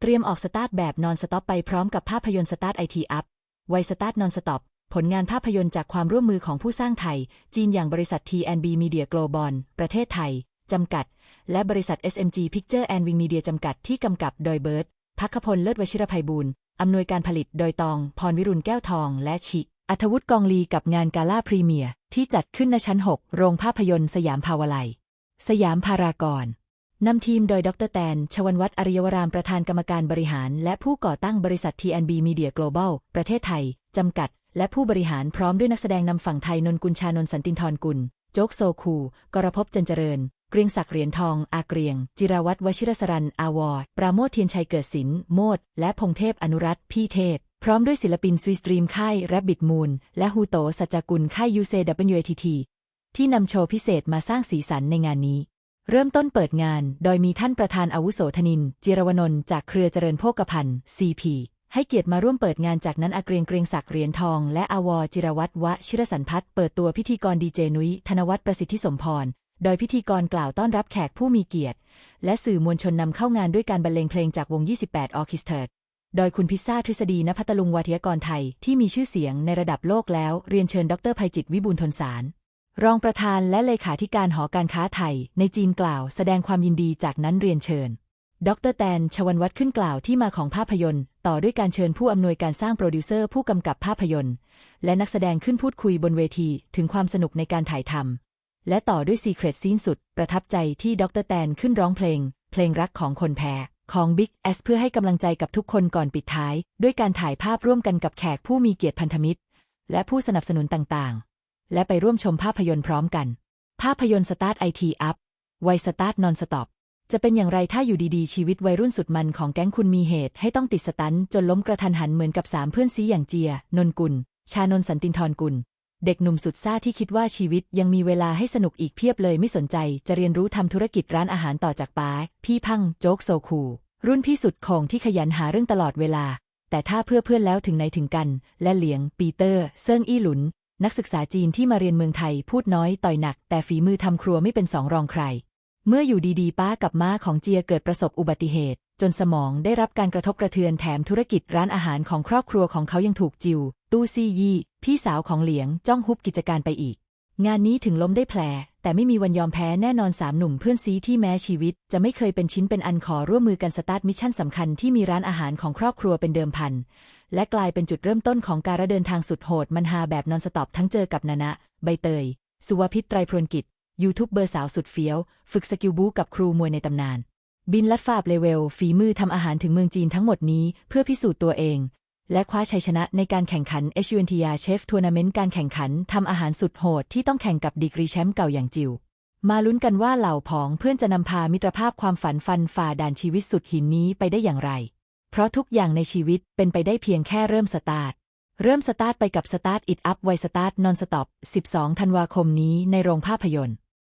เตรียมออกสตาร์ทแบบนอนสต็อปไปพร้อมกับภาพยนตร์สตาร์ทไอทีอัพไวสตาร์ทนอนสต็อปผลงานภาพยนตร์จากความร่วมมือของผู้สร้างไทย จีนอย่างบริษัท T&B Media Global ประเทศไทย จำกัด และบริษัท SMG Picture and Wing Media จำกัดที่กำกับโดยเบิร์ตพักขพลเลิศวชิรภัยบูรณ์อำนวยการผลิตโดยตอง พรวิรุณแก้วทอง และชิ อัธวุฒิกองลีกับงานกาล่าพรีเมียร์ที่จัดขึ้นณชั้น 6 โรงภาพยนตร์สยามภาวไลสยามพารากอน นำทีมโดยดรแตน ชวันวัฒน์อริยวรามประธานกรรมการบริหาร และผู้ก่อตั้งบริษัท T&B Media Global ประเทศไทย จำกัด และผู้บริหารพร้อมด้วยนักแสดงนำฝั่งไทยนนกุลชานนสันตินทรกุล โจ๊กโซคู กรภพจันเจริญ เกรียงศักดิ์เหรียญทอง อาเกรียง จิรวัตรวชิรสรัน อาวอร์ปราโมทเทียนชัยเกิดศิลป์โมด และพงเทพอนุรัตน์พี่เทพ พร้อมด้วยศิลปินสวีสตรีมค่ายแรบบิทมูนและฮูโตสัจกุลค่าย UCWATT ที่นำโชว์พิเศษมาสร้างสีสันในงานนี้ เริ่มต้นเปิดงาน โดยมีท่านประธานอาวุโสธนิน จิรวนนท์จากเครือเจริญโภคภัณฑ์ CP ให้เกียรติมาร่วมเปิดงานจากนั้นอาเกรียงเกรียงศักดิ์เหรียญทอง และอวอจิรวัตรวชิรสันพัฒน์เปิดตัวพิธีกรดีเจนุ้ยธนวัฒน์ประสิทธิสมพร โดยพิธีกรกล่าวต้อนรับแขกผู้มีเกียรติ และสื่อมวลชนนำเข้างานด้วยการบรรเลงเพลงจากวง 28 ออร์เคสเตร์โดยคุณพิซซ่าทฤษฎีนภัตลุงวาทยกรไทยที่มีชื่อเสียงในระดับโลกแล้วเรียนเชิญดรภัยจิตวิบูลทนสาร รองประธานและเลขาธิการหอการค้าไทย ในจีนกล่าวแสดงความยินดีจากนั้นเรียนเชิญ ดรแตนชวันวัฒน์ขึ้นกล่าวที่มาของภาพยนตร์ ต่อด้วยการเชิญผู้อำนวยการสร้างโปรดิวเซอร์ผู้กำกับภาพยนตร์ และนักแสดงขึ้นพูดคุยบนเวทีถึงความสนุกในการถ่ายทำและต่อด้วยซีเครตซีนสุด ประทับใจที่ดรแตนขึ้นร้องเพลง เพลงรักของคนแพ้ของ Big S เพื่อให้กำลังใจกับทุกคนก่อนปิดท้าย ด้วยการถ่ายภาพร่วมกันกับแขกผู้มีเกียรติพันธมิตร และผู้สนับสนุนต่างๆ และไปร่วมชมภาพยนตร์พร้อมกัน ภาพยนตร์สตาร์ทไอทีอัพไวสตาร์ทนอนสต็อปจะเป็นอย่างไรถ้าอยู่ดีๆ ชีวิตวัยรุ่นสุดมันของแก๊งคุณมีเหตุ ให้ต้องติดสตันจนล้มกระทันหันเหมือนกับสามเพื่อนซีอย่างเจีย นนกุล ชานนสันตินทรกุล เด็กหนุ่มสุดซ่าที่คิดว่าชีวิตยังมีเวลาให้สนุกอีกเพียบเลยไม่สนใจ จะเรียนรู้ทำธุรกิจร้านอาหารต่อจากป้า พี่พัง โจ๊กโซคู รุ่นพี่สุดของที่ขยันหาเรื่องตลอดเวลา แต่ถ้าเพื่อเพื่อนแล้วถึงไหนถึงกัน และเหลียง ปีเตอร์ เซิงอี้หลุน นักศึกษาจีนที่มาเรียนเมืองไทยพูดน้อยต่อยหนัก แต่ฝีมือทำครัวไม่เป็นสองรองใคร เมื่ออยู่ดีๆ ป้ากับม้าของเจียเกิดประสบอุบัติเหตุ จนสมองได้รับการกระทบกระเทือนแถมธุรกิจร้านอาหารของครอบครัวของเขายังถูกจิว ตู้ซี่ยี่ พี่สาวของเหลียงจ้องฮุบกิจการไปอีก งานนี้ถึงล้มได้แผล แต่ไม่มีวันยอมแพ้แน่นอนสามหนุ่มเพื่อนซีที่แม้ชีวิต จะไม่เคยเป็นชิ้นเป็นอันขอร่วมมือกันสตาร์ทมิชชั่นสำคัญที่มีร้านอาหารของครอบครัวเป็นเดิมพัน และกลายเป็นจุดเริ่มต้นของการเดินทางสุดโหดมันฮาแบบนอนสต็อปทั้งเจอกับนานะ ใบเตย สุวพิษไตรพรนกิจ ยูทูบเบอร์สาวสุดเฟี้ยว ฝึกสกิลบู๊กับครูมวยในตำนาน บินลัดฟ้าเลเวลฝีมือทำอาหารถึงเมืองจีนทั้งหมดนี้เพื่อพิสูจน์ตัวเอง และคว้าชัยชนะในการแข่งขัน h u n t r Chef Tournament การแข่งขันทำอาหารสุดโหดที่ต้องแข่งกับดีกรีแชมป์เก่าอย่างจิว มาลุ้นกันว่าเหล่าผองเพื่อนจะนำพามิตรภาพความฝันฟันฝ่าด่านชีวิตสุดหินนี้ไปได้อย่างไร เพราะทุกอย่างในชีวิตเป็นไปได้เพียงแค่เริ่มสตาร์ทเริ่มสตาร์ทไปกับสตาร์ทอิ t อัพไวสตาร์ทนอนสต็อป 12 ธันวาคมนี้ในโรงภาพยนตร์